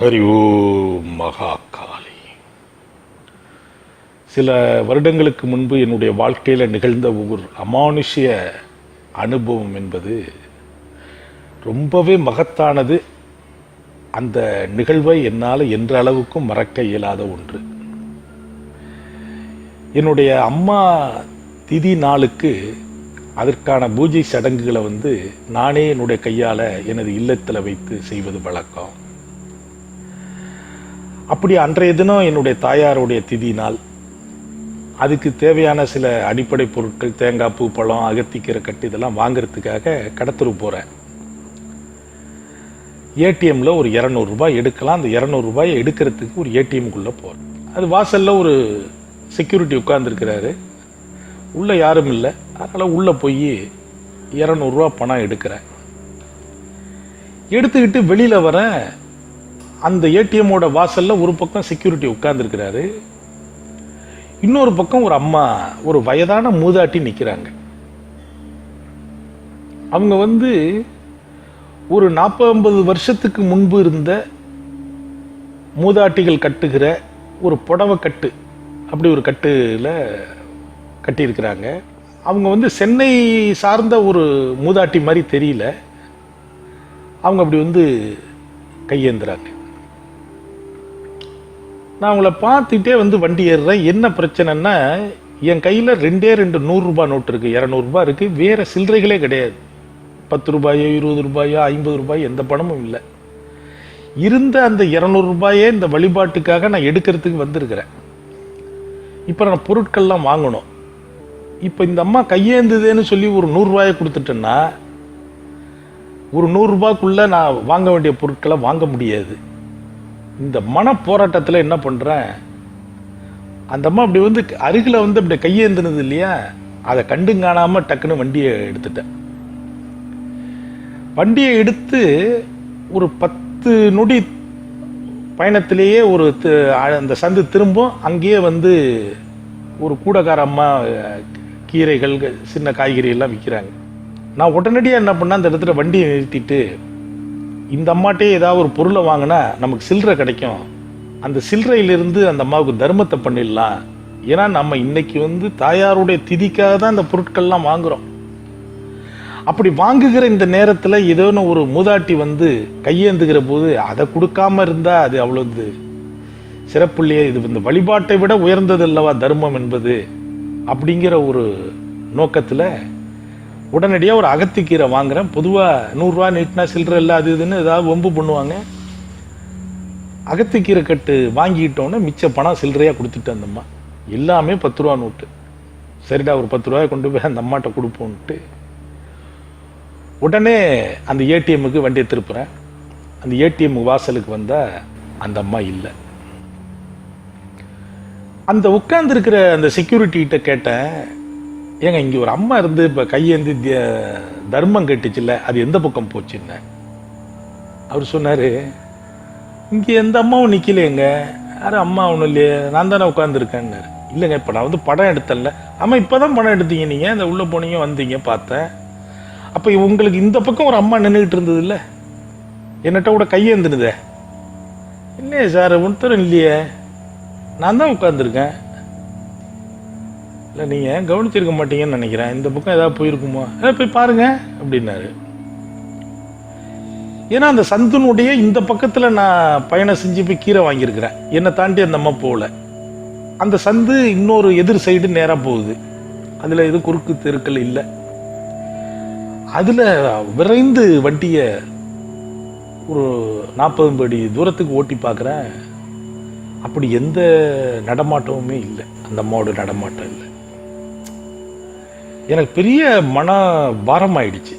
ஹரி ஓம் மகாகாளி. சில வருடங்களுக்கு முன்பு என்னுடைய வாழ்க்கையில் நிகழ்ந்த ஒரு அமானுஷ்ய அனுபவம் என்பது ரொம்பவே மகத்தானது. அந்த நிகழ்வை என்னால் என்ற அளவுக்கும் மறக்க இயலாத ஒன்று. என்னுடைய அம்மா திதி நாளுக்கு அதற்கான பூஜை சடங்குகளை வந்து நானே என்னுடைய கையால் எனது இல்லத்தில் வைத்து செய்வது வழக்கம். அப்படி அன்றைய தினம் என்னுடைய தாயாருடைய திதி நாள் அதுக்கு தேவையான சில அடிப்படை பொருட்கள் தேங்காய் பூ பழம் அகத்திக்கிற கட்டு இதெல்லாம் வாங்குறதுக்காக கடத்தரு போகிறேன் ஏடிஎம்ல ஒரு இரநூறுபா எடுக்கலாம். அந்த இரநூறுபாயை எடுக்கிறதுக்கு ஒரு ஏடிஎம்குள்ளே போகிறேன் அது வாசலில் ஒரு செக்யூரிட்டி உட்கார்ந்துருக்கிறாரு. உள்ளே யாரும் இல்லை. அதனால் உள்ளே போய் இரநூறுவா பணம் எடுக்கிறேன். எடுத்துக்கிட்டு வெளியில் வரேன் அந்த ஏடிஎம்மோட வாசலில் ஒரு பக்கம் செக்யூரிட்டி உட்கார்ந்துருக்கிறாரு. இன்னொரு பக்கம் ஒரு அம்மா ஒரு வயதான மூதாட்டி நிற்கிறாங்க அவங்க வந்து ஒரு நாற்பது வருஷத்துக்கு முன்பு இருந்த மூதாட்டிகள் கட்டுகிற ஒரு புடவை கட்டு அப்படி ஒரு கட்டுல கட்டியிருக்கிறாங்க. அவங்க வந்து சென்னை சார்ந்த ஒரு மூதாட்டி மாதிரி தெரியல. அவங்க அப்படி வந்து கையேந்துறாங்க. நான் அவங்கள பார்த்துட்டே வந்து வண்டி ஏறுறேன். என்ன பிரச்சனைன்னா என் கையில் ரெண்டே ரெண்டு நூறுரூபா நோட்டு இருக்குது இரநூறுபா இருக்குது வேறு சில்லறைகளே கிடையாது. பத்து ரூபாயோ இருபது ரூபாயோ ஐம்பது ரூபாயோ எந்த பணமும் இல்லை. இருந்த அந்த இரநூறுபாயே இந்த வழிபாட்டுக்காக நான் எடுக்கிறதுக்கு வந்திருக்கிறேன். இப்போ நான் பொருட்கள்லாம் வாங்கணும். இப்போ இந்த அம்மா கையேந்துதேன்னு சொல்லி ஒரு நூறுரூவாயை கொடுத்துட்டேன்னா ஒரு நூறுரூபாக்குள்ளே நான் வாங்க வேண்டிய பொருட்களை வாங்க முடியாது. இந்த மன போராட்டத்தில் என்ன பண்ணுறேன் அந்த அம்மா அப்படி வந்து அருகில் வந்து அப்படி கையேந்தினது இல்லையா? அதை கண்டு காணாமல் டக்குன்னு வண்டியை எடுத்துட்டேன். வண்டியை எடுத்து ஒரு பத்து நொடி பயணத்திலேயே ஒரு அந்த சந்து திரும்பும். அங்கேயே வந்து ஒரு கூடக்கார அம்மா கீரைகள் சின்ன காய்கறி எல்லாம் விற்கிறாங்க. நான் உடனடியாக என்ன பண்ணேன்? அந்த இடத்துல வண்டியை நிறுத்திட்டு இந்த அம்மாட்டே ஏதாவது ஒரு பொருளை வாங்கினா நமக்கு சில்லறை கிடைக்கும். அந்த சில்லறையிலிருந்து அந்த அம்மாவுக்கு தர்மத்தை பண்ணிடலாம். ஏன்னா நம்ம இன்னைக்கு வந்து தாயாருடைய திதிக்காக தான் இந்த பொருட்கள்லாம் வாங்குறோம். அப்படி வாங்குகிற இந்த நேரத்தில் ஏதோன்னு ஒரு மூதாட்டி வந்து கையேந்துகிற போது அதை கொடுக்காம இருந்தா அது அவ்வளோ இது சிறப்புள்ளையே இது இந்த வழிபாட்டை விட உயர்ந்தது அல்லவா தர்மம் என்பது? அப்படிங்கிற ஒரு நோக்கத்தில் உடனடியாக ஒரு அகத்திக்கீரை வாங்குறேன். பொதுவாக நூறுரூவா நீட்டினா சில்லற இல்லை அது இதுன்னு ஏதாவது ஒம்பு பண்ணுவாங்க. அகத்திக்கீரை கட்டு வாங்கிக்கிட்டோன்னே மிச்ச பணம் சில்லறையாக கொடுத்துட்டு அந்த அம்மா. எல்லாமே பத்து ரூபா நோட்டு. சரிடா ஒரு பத்து ரூபாய் கொண்டு போய் அந்த அம்மாட்ட கொடுப்போன்ட்டு. உடனே அந்த ஏடிஎம்முக்கு வண்டியை திருப்புறேன் அந்த ஏடிஎம் வாசலுக்கு வந்தால் அந்த அம்மா இல்லை. அந்த உட்கார்ந்துருக்கிற அந்த செக்யூரிட்டிகிட்ட கேட்டேன். ஏங்க இங்கே ஒரு அம்மா இருந்து இப்போ கையேந்தி தர்மம் கட்டுச்சுல்ல அது எந்த பக்கம் போச்சுன்னு? அவர் சொன்னார் இங்கே எந்த அம்மாவும் நிற்கலையேங்க யாரும் அம்மா ஒன்றும் இல்லையே நான் தானே உட்காந்துருக்கேங்க இல்லைங்க இப்போ நான் வந்து படம் எடுத்தேன்ல ஆமாம் இப்போ தான் படம் எடுத்தீங்க நீங்கள் இந்த உள்ளே போனீங்க வந்தீங்க பார்த்தேன். அப்போ உங்களுக்கு இந்த பக்கம் ஒரு அம்மா நின்றுக்கிட்டு இருந்தது இல்லை என்னட்ட கூட கையேந்துனுதே. இல்லையே சார் ஒருத்தரும் இல்லையே. நான் தான் உட்காந்துருக்கேன் இல்லை நீங்கள் கவனிச்சிருக்க மாட்டீங்கன்னு நினைக்கிறேன். இந்த பக்கம் ஏதாவது போயிருக்குமா? ஏ போய் பாருங்க அப்படின்னாரு. ஏன்னா அந்த சந்துனுடைய இந்த பக்கத்தில் நான் பயணம் செஞ்சு போய் கீரை வாங்கியிருக்கிறேன். என்னை தாண்டி அந்த அம்மா போகல. அந்த சந்து இன்னொரு எதிர் சைடு நேராக போகுது. அதில் எதுவும் குறுக்கு தெருக்கள் இல்லை. அதில் விரைந்து வண்டியை ஒரு நாற்பது படி தூரத்துக்கு ஓட்டி பார்க்குறேன். அப்படி எந்த நடமாட்டமுமே இல்லை. அந்த அம்மாவோட நடமாட்டம் இல்லை. எனக்கு பெரிய மன பாரம் ஆயிடுச்சு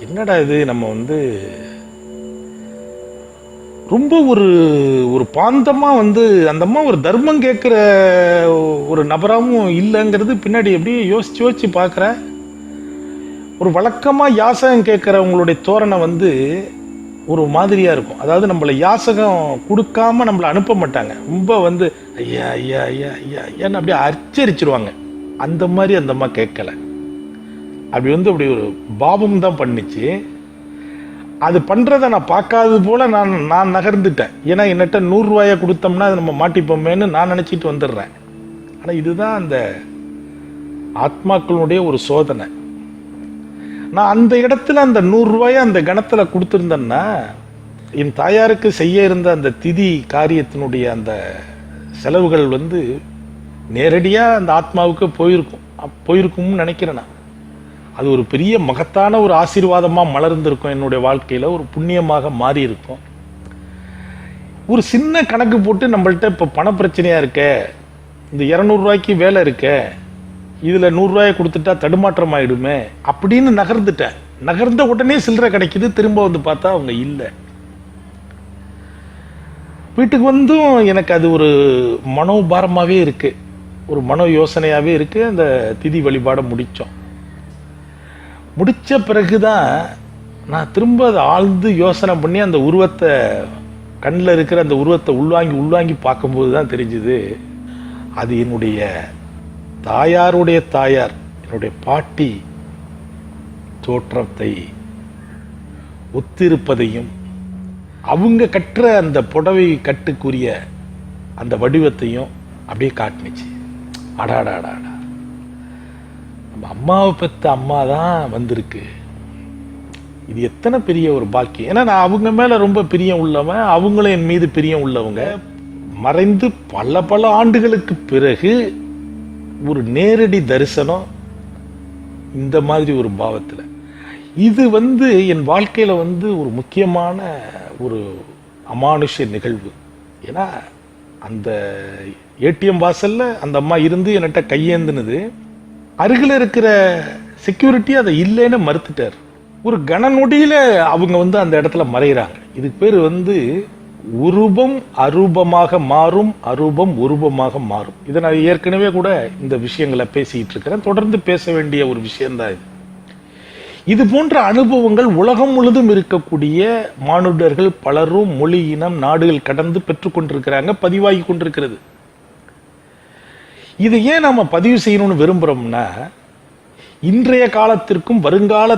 என்னடா இது நம்ம வந்து ரொம்ப ஒரு ஒரு பாந்தமாக வந்து அந்த அம்மா ஒரு தர்மம் கேட்குற ஒரு நபராகவும் இல்லைங்கிறது பின்னாடி எப்படியே யோசிச்சு யோசிச்சு பார்க்குறேன் ஒரு வழக்கமாக யாசகம் கேட்குறவங்களுடைய தோரணை வந்து ஒரு மாதிரியாக இருக்கும். அதாவது நம்மளை யாசகம் கொடுக்காம நம்மளை அனுப்ப மாட்டாங்க. ரொம்ப வந்து ஐயா ஐயா ஐயா ஐயா ஐயான்னு அப்படியே அச்சரிச்சிருவாங்க அந்த மாதிரி அந்த அம்மா கேட்கல. அப்படி வந்து அப்படி ஒரு பாபம் தான் பண்ணுச்சு. அது பண்ணுறத நான் பார்க்காதது போல நான் நான் நகர்ந்துட்டேன். ஏன்னா என்னட்ட நூறுரூவாயை கொடுத்தோம்னா அதை நம்ம மாட்டிப்போமேன்னு நான் நினச்சிட்டு வந்துடுறேன். ஆனால் இதுதான் அந்த ஆத்மாக்களுடைய ஒரு சோதனை. நான் அந்த இடத்துல அந்த நூறுரூவாயை அந்த கணத்தில் கொடுத்துருந்தேன்னா என் தாயாருக்கு செய்ய இருந்த அந்த திதி காரியத்தினுடைய அந்த செலவுகள் வந்து நேரடியாக அந்த ஆத்மாவுக்கு போயிருக்கும். போயிருக்கும்னு நினைக்கிறேன் நான். அது ஒரு பெரிய மகத்தான ஒரு ஆசீர்வாதமாக மலர்ந்திருக்கும் என்னுடைய வாழ்க்கையில். ஒரு புண்ணியமாக மாறி இருக்கும் ஒரு சின்ன கணக்கு போட்டு நம்மள்ட்ட இப்போ பண பிரச்சனையாக இருக்க இந்த இரநூறுவாய்க்கு வேலை இருக்க இதில் நூறுரூவாயை கொடுத்துட்டா தடுமாற்றம் ஆகிடுமே அப்படின்னு நகர்ந்துட்டேன். நகர்ந்த உடனே சில்லறை கிடைக்குது திரும்ப வந்து பார்த்தா அவங்க இல்லை. வீட்டுக்கு வந்தும் எனக்கு அது ஒரு மனோபாரமாகவே இருக்குது ஒரு மனோ யோசனையாகவே இருக்குது அந்த திதி வழிபாடை முடித்தோம் முடித்த பிறகு பிறகுதான் நான் திரும்ப அதை ஆழ்ந்து யோசனை பண்ணி அந்த உருவத்தை கண்ணில் இருக்கிற அந்த உருவத்தை உள்வாங்கி உள்வாங்கி பார்க்கும்போது தான் தெரிஞ்சுது அது என்னுடைய தாயாருடைய தாயார் என்னுடைய பாட்டி தோற்றத்தை ஒத்திருப்பதையும் அவங்க கட்டுற அந்த புடவை கட்டுக்குரிய அந்த வடிவத்தையும் அப்படியே காட்டுனுச்சு. அடாடாடாடா நம்ம அம்மாவை பெற்ற அம்மா தான் வந்திருக்கு. இது எத்தனை பெரிய ஒரு பாக்கியம். ஏன்னா நான் அவங்க மேல ரொம்ப பிரியம் உள்ளவன் அவங்களும் என் மீது பிரியம் உள்ளவங்க. மறைந்து பல பல ஆண்டுகளுக்கு பிறகு ஒரு நேரடி தரிசனம் இந்த மாதிரி ஒரு பாவத்தில். இது வந்து என் வாழ்க்கையில் வந்து ஒரு முக்கியமான ஒரு அமானுஷ நிகழ்வு. ஏன்னா அந்த ஏடிஎம் வாசல்ல அந்த அம்மா இருந்து என்கிட்ட கையேந்தினது. அருகில் இருக்கிற செக்யூரிட்டி அதை இல்லைன்னு மறுத்துட்டார். ஒரு கன நொடியில அவங்க வந்து அந்த இடத்துல மறைகிறாங்க இதுக்கு பேர் வந்து உருபம் அரூபமாக மாறும் அரூபம் உருபமாக மாறும். இதை நான் ஏற்கனவே கூட இந்த விஷயங்களை பேசிட்டு இருக்கிறேன். தொடர்ந்து பேச வேண்டிய ஒரு விஷயம்தான் இது. இது போன்ற அனுபவங்கள் உலகம் முழுதும் இருக்கக்கூடிய மானுடர்கள் பலரும் மொழி இனம் நாடுகள் கடந்து பெற்றுக்கொண்டிருக்கிறாங்க பதிவாகி கொண்டிருக்கிறது. இதை ஏன் நாம பதிவு செய்யணும்னு விரும்புறோம்னா இன்றைய காலத்திற்கும் வருங்கால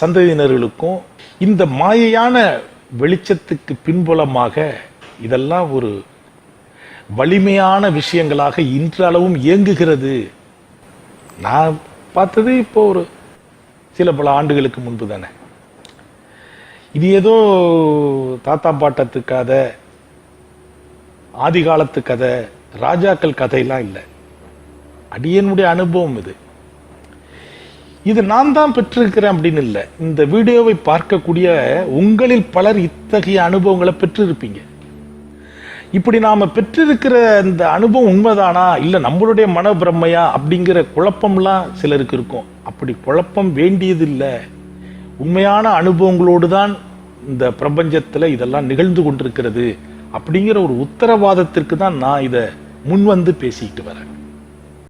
சந்ததியினர்களுக்கும் இந்த மாயையான வெளிச்சத்துக்கு பின்புலமாக இதெல்லாம் ஒரு வலிமையான விஷயங்களாக இன்றளவும் இயங்குகிறது. நான் பார்த்தது இப்போ ஒரு சில பல ஆண்டுகளுக்கு முன்பு தானே. இது ஏதோ தாத்தா பாட்டத்து கதை ஆதி காலத்து கதை ராஜாக்கள் கதையெல்லாம் இல்லை. அடியனுடைய அனுபவம் இது. இது நான் தான் பெற்றிருக்கிறேன் அப்படின்னு இல்லை. இந்த வீடியோவை பார்க்கக்கூடிய உங்களில் பலர் இத்தகைய அனுபவங்களை பெற்றிருப்பீங்க. இப்படி நாம் பெற்றிருக்கிற இந்த அனுபவம் உண்மைதானா? இல்லை நம்மளுடைய மனப்பிரமையா அப்படிங்கிற குழப்பம்லாம் சிலருக்கு இருக்கும். அப்படி குழப்பம் வேண்டியதில்லை. உண்மையான அனுபவங்களோடு தான் இந்த பிரபஞ்சத்தில் இதெல்லாம் நிகழ்ந்து கொண்டிருக்கிறது அப்படிங்கிற ஒரு உத்தரவாதத்திற்கு தான் நான் இதை முன்வந்து பேசிக்கிட்டு வரேன்.